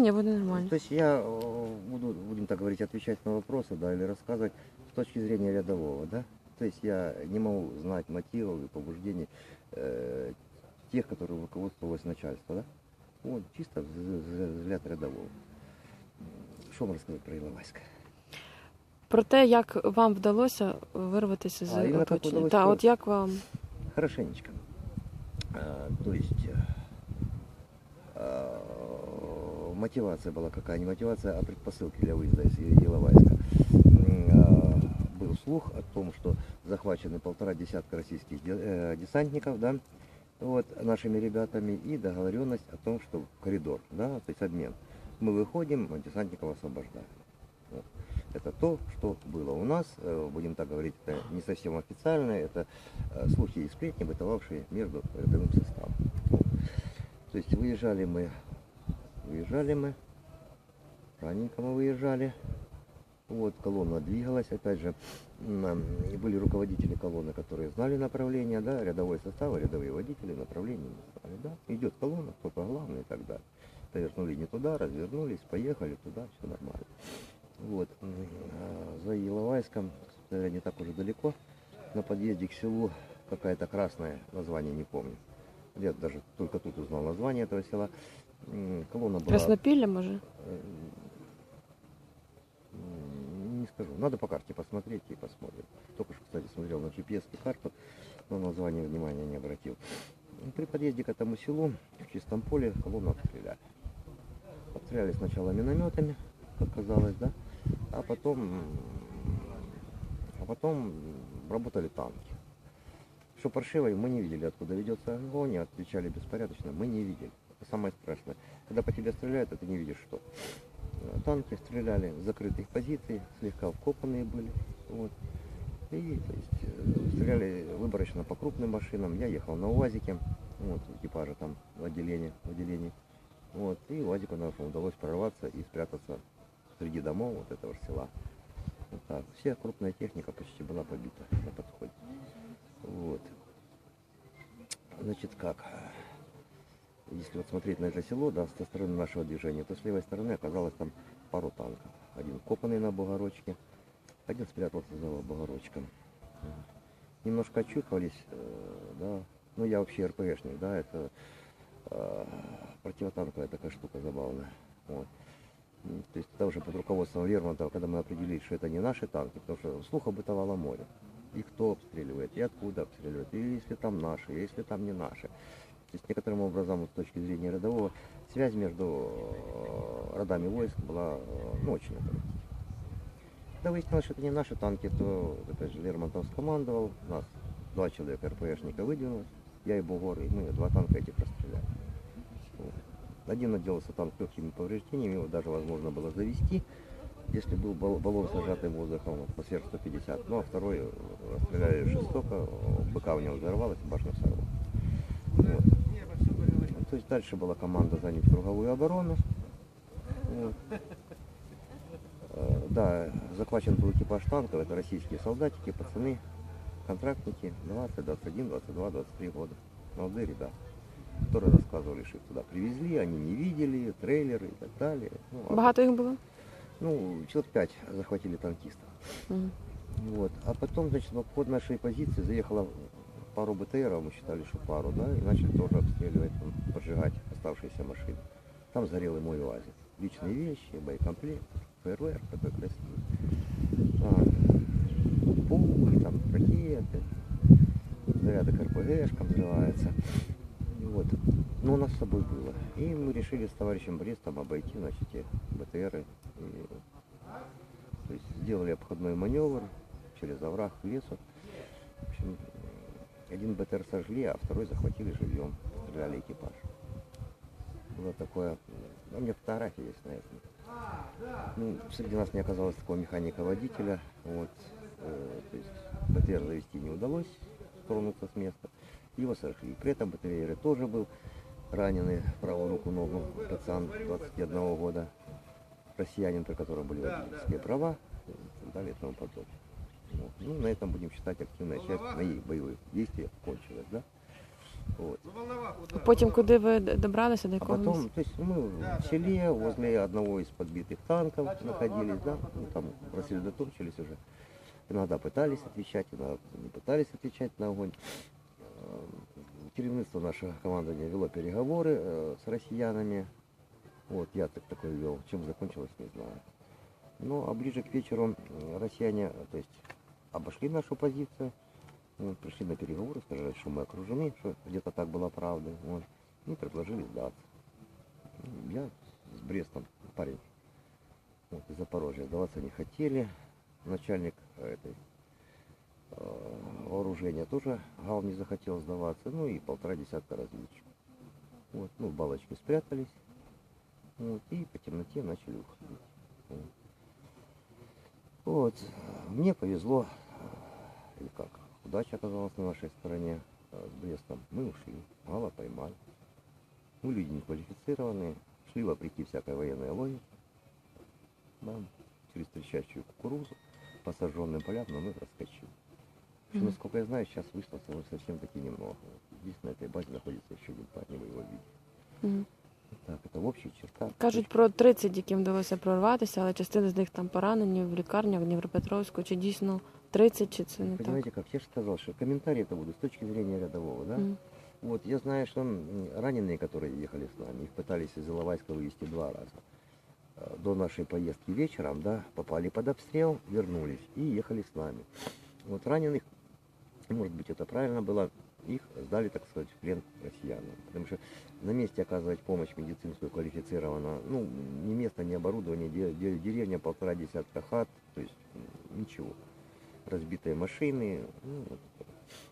Ні-ні, буде нормально. То есть я э, буду, будем так говорить, отвечать на вопросы, да, или рассказывать с точки зрения рядового, да. То есть я не могу знать мотивов и побуждений э, тех, которые руководствовалось начальство, да. Вот, чисто вз- вз- взгляд рядового. Что вам рассказать про Иловайск? Про те, як вам вдалося вирватися з А, іменно як оточення. вдалося Так, от вирватися? як вам Хорошенечко. А, то есть мотивация была какая? Не мотивация, а предпосылки для выезда из Иловайска. А, Был слух о том, что захвачены полтора десятка российских э, десантников, да, вот, нашими ребятами, и договоренность о том, что коридор, да, то есть обмен. Мы выходим, десантников освобождаем. Это то, что было у нас, э, будем так говорить, это не совсем официально, это э, слухи и сплетни, бытовавшие между рядовым составом. То есть выезжали мы, выезжали мы, раненько мы выезжали, вот, колонна двигалась, опять же, и были руководители колонны, которые знали направление, да, рядовой состав, рядовые водители направление не знали, да, идет колонна, кто-то главный и так далее. Повернули не туда, развернулись, поехали туда, все нормально. Вот, а за Иловайском, э, не так уже далеко, на подъезде к селу какая-то красная, название не помню. Я даже только тут узнал название этого села. Колонна была... Краснопілля, може? э, м, Не скажу. Надо по карте посмотреть и посмотрим. Только что, кстати, смотрел на GPS карту, но название внимания не обратил. При подъезде к этому селу, в чистом поле, колонну обстреляли. Обстреляли сначала минометами, как казалось, да, а потом, а потом работали танки. Что паршивой, мы не видели, откуда ведется огонь, отвечали беспорядочно, мы не видели. Самое страшное. Когда по тебе стреляют, а ты не видишь что. Э, Танки стреляли с закрытых позиций, слегка вкопанные были. Вот. И то есть, э, стреляли выборочно по крупным машинам. Я ехал на УАЗике, вот, экипажа там в отделении, в отделении. Вот, и УАЗику нашему удалось прорваться и спрятаться среди домов вот этого ж села. Вот так. Вся крупная техника почти была побита на подходе. Вот. Значит, как? Если вот смотреть на это село, да, со стороны нашего движения, то с левой стороны оказалось там пару танков. Один копанный на бугорочке, один спрятался за бугорочком. Вот. Немножко очухались, э, да. Ну, я вообще РПГшник, да, это э, противотанковая такая штука забавная. Вот. То есть это уже под руководством Лермонтова, когда мы определили, что это не наши танки, потому что слуха бытовало море. И кто обстреливает, и откуда обстреливает, и если там наши, и если там не наши. То есть некоторым образом, с точки зрения родового, связь между э, родами войск была ну, очень оперативной. Когда выяснилось, что это не наши танки, то опять же Лермонтов скомандовал, нас два человека РПшника выдвинулось, я и Бугор, и мы два танка этих расстреляли. Один отделался танк легкими повреждениями, его даже возможно было завести, если был бал- баллон с нажатым воздухом по сверх 150. Ну а второй э, расстреляли жестоко, быка у него взорвалась, башню сорвала. Вот. Ну, То есть дальше была команда занять круговую оборону. Э, Да, захвачен был экипаж танков, это российские солдатики, пацаны, контрактники, 20, 21, 22, 23 года. Молодые ребята, которые рассказывали, что их туда привезли, они не видели, трейлеры и так далее. Ну, а Багато їх було? ну, человек пять захватили танкистов. Мгм. Вот. А потом, значит, в обход нашей позиции заехала пару БТРов, мы считали, что пару, да, и начали тоже обстреливать, там, поджигать оставшиеся машины. Там сгорел и мой УАЗик. Личные вещи, боекомплект, ФРВР такой красивый. А, пули, там, ракеты, заряды к РПГшкам взрываются. Вот. Ну, у нас с собой было. И мы решили с товарищем Брестом обойти, значит, те БТРы. И, то есть сделали обходной маневр через овраг к лесу. В общем, один БТР сожгли, а второй захватили живьем. Стреляли экипаж. Было такое... Ну, у меня фотографии есть на этом. Ну, среди нас не оказалось такого механика-водителя. Вот. Э, то есть БТР завести не удалось, тронуться с места. Его сожгли. При этом БТР тоже был раненый правую руку ногу пацан 21 года. Россиянин, при котором были водительские права и так далее и тому подобное. Вот. Ну, на этом будем считать активная часть моих боевых действий кончилась, да? Вот. Потім куди ви д- добралися, до А якого потом, місця? то есть мы в селе возле одного из подбитых танков находились, да, ну, там рассредоточились уже. Иногда пытались отвечать, иногда не пытались отвечать на огонь. Э, Керівництво нашего командования вело переговоры э, с россиянами. Вот, я так такой вел. Чем закончилось, не знаю. Ну, а ближе к вечеру э, россияне, э, то есть, обошли нашу позицию, вот, пришли на переговоры, сказали, что мы окружены, что где-то так была правда. Вот, и предложили сдаться. Ну, Я с Брестом, парень, вот, из Запорожья, сдаваться не хотели. Начальник э, этой э, вооружения тоже Гал не захотел сдаваться. Ну и полтора десятка разведчиков. Вот, ну, в балочке спрятались. Вот, и по темноте начали уходить. Вот. Вот. Мне повезло, или как, удача оказалась на нашей стороне э, с Брестом. Мы ушли, Гала поймали. Мы люди неквалифицированные, шли вопреки всякой военной логике. Да, через трещащую кукурузу, по сожженным полям, но мы проскочили. Что, насколько я знаю, сейчас вышло совсем таки немного. Здесь на этой базе находится еще один парень, вы его видите. Мгм. Так, это в общих чертах. Кажуть про 30, яким вдалося прорватися, але частина з них там поранені в лікарнях в Дніпропетровську. Чи дійсно 30, чи це не так? Понимаете, как я же сказал, что комментарии это будут с точки зрения рядового, да? Мгм. Вот, я знаю, что м, раненые, которые ехали с нами, их пытались из Иловайска вывести два раза. Э, До нашей поездки вечером, да, попали под обстрел, вернулись и ехали с нами. Вот раненых, может быть, это правильно было, их сдали, так сказать, в плен россиянам. Потому что на месте оказывать помощь медицинскую квалифицированно, ну, ни места, ни де- деревня, полтора десятка хат, то есть ничего. Разбитые машины, ну, вот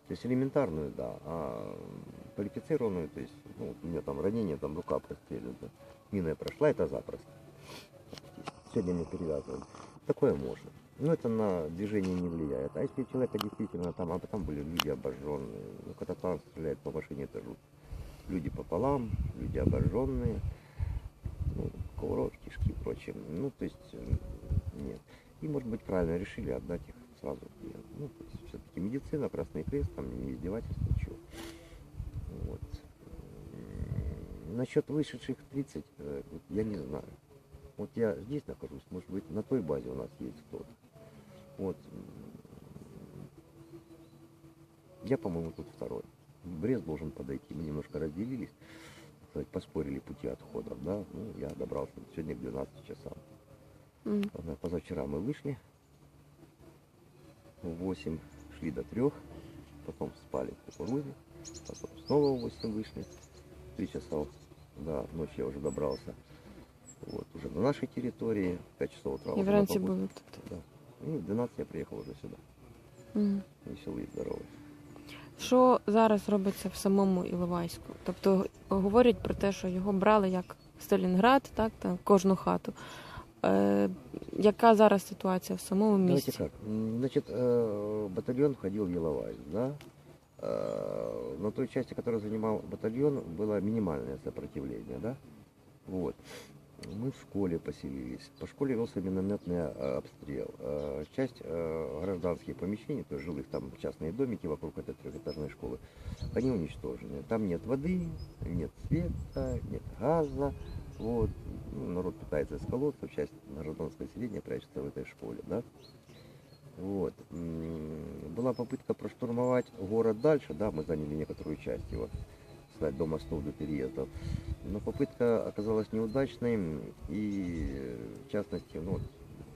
то есть элементарную, да, а квалифицированную, то есть, ну, вот у меня там ранение, там рука прострелена, мина прошла, это запросто. Сегодня мы перевязываем. Такое можно. Но это на движение не влияет. А если человека действительно там, а потом были люди обожженные, ну, когда танк стреляет по машине, это жутко. Люди пополам, люди обожженные, ну, кувырок, кишки и прочее. Ну, то есть, м, нет. И, может быть, правильно решили отдать их сразу. плен. Ну, все-таки медицина, Красный Крест, там не издевательство, ничего. Вот. Насчет вышедших 30, э, я не знаю. Вот я здесь нахожусь, может быть, на той базе у нас есть кто-то. Вот. Я, по-моему, тут второй. Брест должен подойти. Мы немножко разделились, сказать, поспорили пути отходов, да. Ну, я добрался сегодня к 12 часам. Поза- Позавчера мы вышли в 8, шли до 3, потом спали в кукурузе, потом снова в 8 вышли, 3 часа, да, ночью я уже добрался, вот, уже на нашей территории, 5 часов утра. Вранці Павловске. були тут. Да. И в 12 я приехал уже сюда, Мгм. веселый и здоровый. Що зараз робиться в самому Іловайську? Тобто говорять про те, що його брали як Сталінград, так, там кожну хату. Е, яка зараз ситуація в самому Давайте місті? как, м, значит, э, батальон входил в Еловайск, да, Э, на той части, которую занимал батальон, было минимальное сопротивление, да, вот. Мы в школе поселились. По школе велся минометный э, обстрел. Э, Часть э, гражданских помещений, то есть жилых там частные домики вокруг этой трехэтажной школы, они уничтожены. Там нет воды, нет света, нет газа. Вот. Ну, народ питается из колодцев, часть гражданского населения прячется в этой школе, да. Вот. Была попытка проштурмовать город дальше, да, мы заняли некоторую часть его, сказать, до мостов, до переездов. Но попытка оказалась неудачной, и в частности, ну,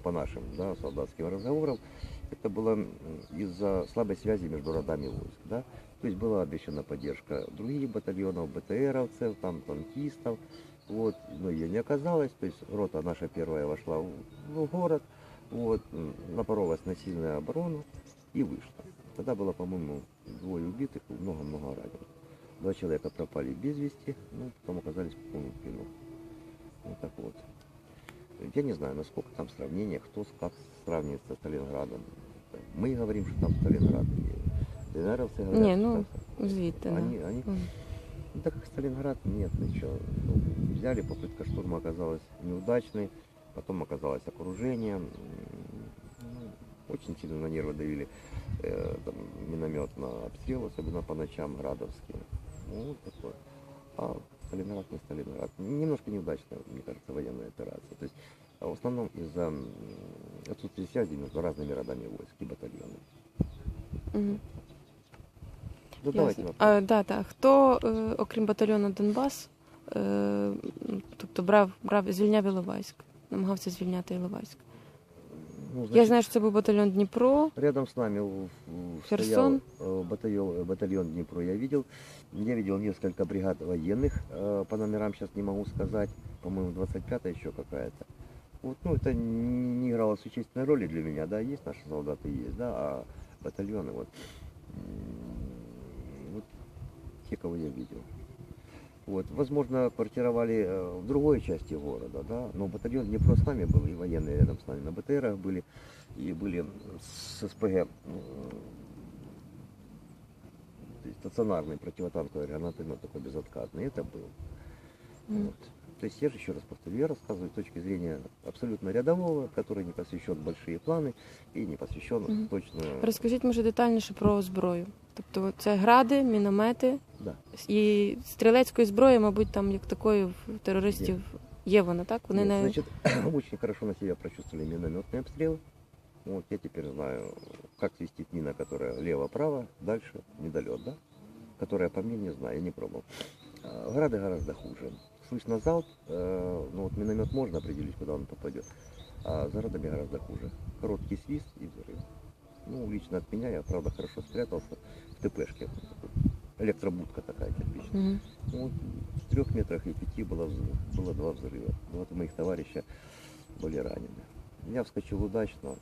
по нашим да, солдатским разговорам, это было из-за слабой связи между родами войск. Да? То есть была обещана поддержка других батальонов, БТРовцев, там, танкистов, вот, но ее не оказалось, то есть рота наша первая вошла в, в город, вот, напоролась на сильную оборону и вышла. Тогда было, по-моему, двое убитых много-много раненых. Два человека пропали без вести, ну, потом оказались, по-моему, в плену. Вот так вот. Я не знаю, насколько там сравнение, кто с- как сравнивает со Сталинградом. Мы говорим, что там Сталинград. ДНРовцы говорят, Не, что ну, там- Звідти. да. они, они Мгм. ну, так как Сталинград нет, ничего. Ну, взяли, попытка штурма оказалась неудачной, потом оказалось окружение. Ну, очень сильно на нервы давили э, там, миномет на обстрел, особенно по ночам градовские. Ну, вот такое. А Сталинград не Сталинград. Немножко неудачная, мне кажется, военная операция. То есть в основном из-за отсутствия связи между разными родами войск и батальонами. Задавайте Ясно. вопрос. А, да, так. Хто, е, окрім батальйону Донбас, е, тобто брав, брав, звільняв Іловайськ, намагався звільняти Іловайськ? Ну, Я значит, знаю, що це був батальйон Дніпро. Рядом с нами в- в- Херсон? стоял э, батальон, батальон Днепро. Я видел, я видел несколько бригад военных, э, по номерам сейчас не могу сказать, по-моему, 25-я еще какая-то. Вот, ну, это не играло существенной роли для меня, да, есть наши солдаты, есть, да, а батальоны, вот, м, вот те, кого я видел. Вот, возможно, квартировали э, в другой части города, да, но батальон Днепро с нами был, и военные рядом с нами на БТРах были, и были с СПГ, м, то есть стационарный противотанковый гранатомет такой безоткатный, это был. М. Вот. То есть я же еще раз повторю, я рассказываю с точки зрения абсолютно рядового, который не посвящен в большие планы и не посвящен Мгм. точно... Розкажіть, може, детальніше про зброю. Тобто це гради, міномети Да. і стрілецької зброї, мабуть, там як такої в терористів є вона, так? Вони Нет, не Значит, очень хорошо на себя прочувствовали минометные обстрелы. Вот я теперь знаю, как свистит мина, которая лево-право, дальше недолет, да? Которая по мне не знаю, я не пробовал. А, Грады гораздо хуже. Слышно залп, э, ну вот миномет можно определить, куда он попадет, а за градами гораздо хуже. Короткий свист и взрыв. Ну, лично от меня, я, правда, хорошо спрятался в ТПшке. Электробудка такая кирпичная. Ну, вот в трех метрах и пяти было, взрыв- было два взрыва. Вот моих товарища были ранены. Я вскочил удачно,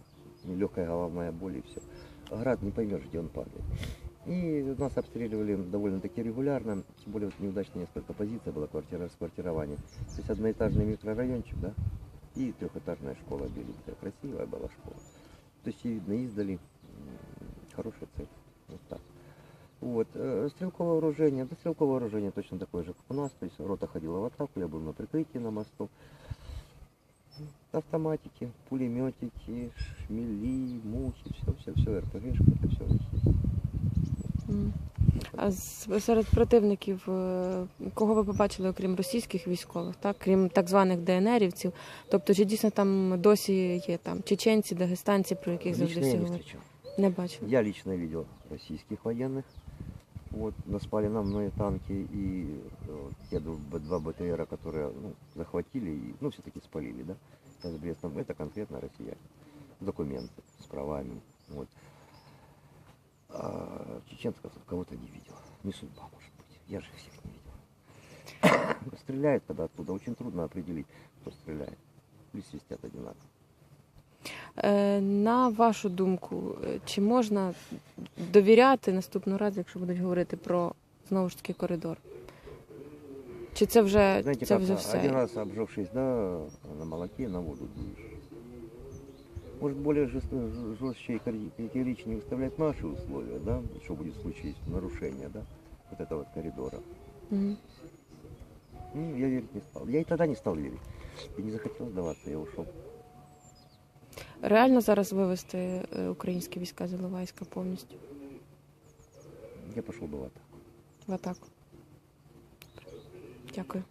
легкая головная боль и все. Град не поймешь, где он падает. И нас обстреливали довольно-таки регулярно, тем более вот неудачно несколько позиций было квартира, расквартирование. То есть одноэтажный микрорайончик, да, и трехэтажная школа беленькая, красивая была школа. То есть и видно издали, хорошая цель, вот так. Вот. э, Стрелковое вооружение, да, стрелковое вооружение точно такое же, как у нас. То есть рота ходила в атаку, я был на прикрытии на мосту. Автоматики, пулеметики, шмели, мухи, все, все, все, РПГшка, это все у них есть. Мгм. А з- серед противників, е, кого ви побачили, окрім російських військових, так? крім так званих ДНРівців? Тобто, чи дійсно там досі є там чеченці, дагестанці, про яких завжди Лично всі я не говорять? встречал. Не бачили. Я лично видел российских военных. Вот, наспали на мной танки и э, вот, те ду- б- два БТРа, которые ну, захватили и, ну, все-таки спалили, да, с Брестом. Это конкретно россияне. Документы с правами. Вот. А чеченцев кого-то не видел. Не судьба, может быть. Я же всех не видел. Стреляет когда оттуда. Очень трудно определить, кто стреляет. Или свистят одинаково. Е, На вашу думку, е, чи можна довіряти наступного разу, якщо будуть говорити про знову ж таки коридор? Чи це вже, Знаете, це как вже все? один раз обжегшись, да, на молоке, на воду дуешь. Может, более жест- жестче и кар- категоричнее выставлять наши условия, да, что будет в случае нарушения, да, вот этого вот коридора. Мгм. Ну, я верить не стал. Я и тогда не стал верить. Я не захотел сдаваться, я ушел. Реально зараз вивести е, українські війська з Іловайська повністю Я пошел бы в атаку. в атаку? Дякую.